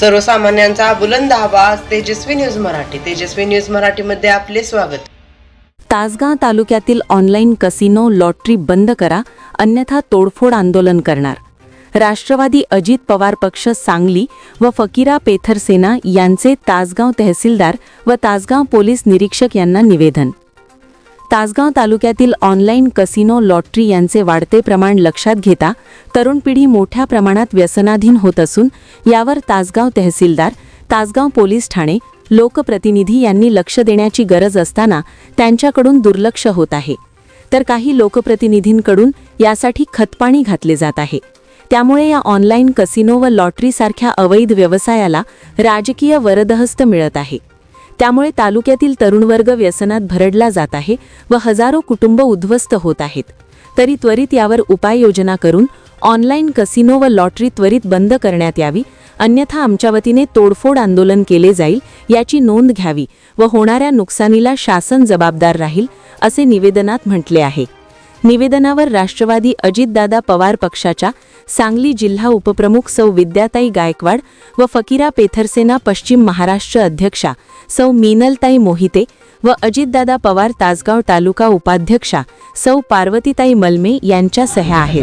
सर्वसामान्यांचा बुलंद आवाज तेजस्वी न्यूज मराठी. तेजस्वी न्यूज मराठीमध्ये आपले स्वागत. तासगाव तालुक्यातील ऑनलाईन कसिनो लॉटरी बंद करा अन्यथा तोडफोड आंदोलन करणार. राष्ट्रवादी अजित पवार पक्ष सांगली व फकीरा पेथरसेना यांचे तासगाव तहसीलदार व तासगाव पोलीस निरीक्षक यांना निवेदन. तासगाव तालुक्यातील ऑनलाईन कसिनो लॉटरी यांचे वाढते प्रमाण लक्षात घेता तरुण पिढी मोठ्या प्रमाणात व्यसनाधीन होत असून यावर तासगाव तहसीलदार तासगाव पोलीस ठाणे लोकप्रतिनिधी यांनी लक्ष देण्याची गरज असताना त्यांच्याकडून दुर्लक्ष होत आहे. तर काही लोकप्रतिनिधींकडून यासाठी खतपाणी घातले जात आहे. त्यामुळे या ऑनलाईन कसिनो व लॉटरीसारख्या अवैध व्यवसायाला राजकीय वरदहस्त मिळत आहे. त्यामुळे तालुक्यातील तरुण वर्ग व्यसनात भरडला जात आहे व हजारो कुटुंब उद्ध्वस्त होत आहेत. तरी त्वरित यावर उपाययोजना करून ऑनलाईन कसिनो व लॉटरी त्वरित बंद करण्यात यावी अन्यथा आमच्या वतीने तोडफोड आंदोलन केले जाईल याची नोंद घ्यावी व होणाऱ्या नुकसानीला शासन जबाबदार राहील असे निवेदनात म्हटले आहे. निवेदनावर राष्ट्रवादी अजितदादा पवार पक्षाच्या सांगली जिल्हा उपप्रमुख सौ विद्याताई गायकवाड व फकीरा पेथरसेना पश्चिम महाराष्ट्र अध्यक्षा सौ मीनलताई मोहिते व अजितदादा पवार तासगाव तालुका उपाध्यक्षा सौ पार्वतीताई मलमे यांच्या सह्या आहेत.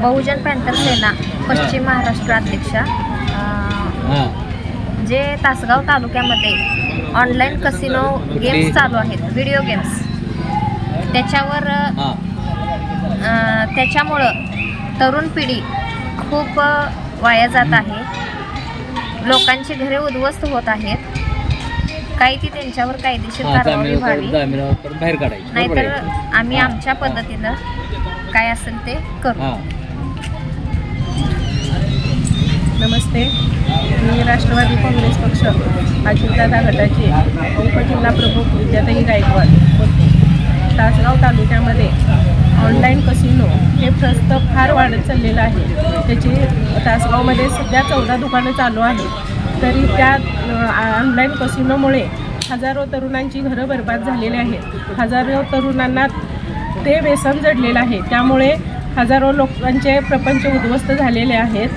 बहुजन पॅन्थर सेना पश्चिम महाराष्ट्र अध्यक्षा अं, हां जे तासगाव तालुक्यामध्ये ऑनलाईन कसिनो गेम्स चालू आहेत व्हिडिओ गेम्स त्याच्यावर हां. त्याच्यामुळं तरुण पिढी खूप वाया जात आहे. लोकांची घरे उद्ध्वस्त होत आहेत. काही ती त्यांच्यावर कायदेशीर हां कारवाई व्हावी. नाहीतर? आम्ही आमच्या पद्धतीनं काय असेल ते करू. नमस्ते. राष्ट्रवादी काँग्रेस पक्ष अजितदादा गटाचे उपजिल्हा प्रमुख विद्याताई गायकवाड. बोलते तासगाव तालुक्यामध्ये ऑनलाईन कसिनो हे प्रस्त फार वाढत चाललेलं आहे. त्याची तासगावमध्ये सध्या चौदा दुकानं चालू आहेत. तरी त्या ऑनलाईन कसिनोमुळे हजारो तरुणांची घरं बर्बाद झालेली आहेत. हजारो तरुणांना ते व्यसन जडलेलं आहे. त्यामुळे हजारो लोकांचे प्रपंच उद्ध्वस्त झालेले आहेत.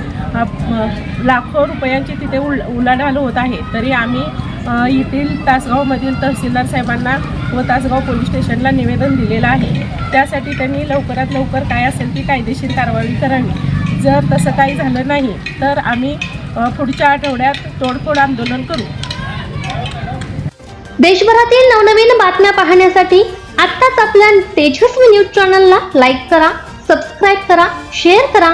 लाखो रुपयांची तिथे उल उलाढाल होत आहे. तरी आम्ही येथील तासगावमधील तहसीलदार साहेबांना व तासगाव पोलीस स्टेशनला निवेदन दिलेलं आहे. त्यासाठी त्यांनी लवकरात लवकर काय असेल ती कायदेशीर कारवाई करावी. जर तसं काही झालं नाही तर आम्ही पुढच्या आठवड्यात तोडफोड आंदोलन करू. देशभरातील नवनवीन बातम्या पाहण्यासाठी आत्ताच आपल्या तेजस्वी न्यूज चॅनलला लाईक करा सबस्क्राईब करा शेअर करा.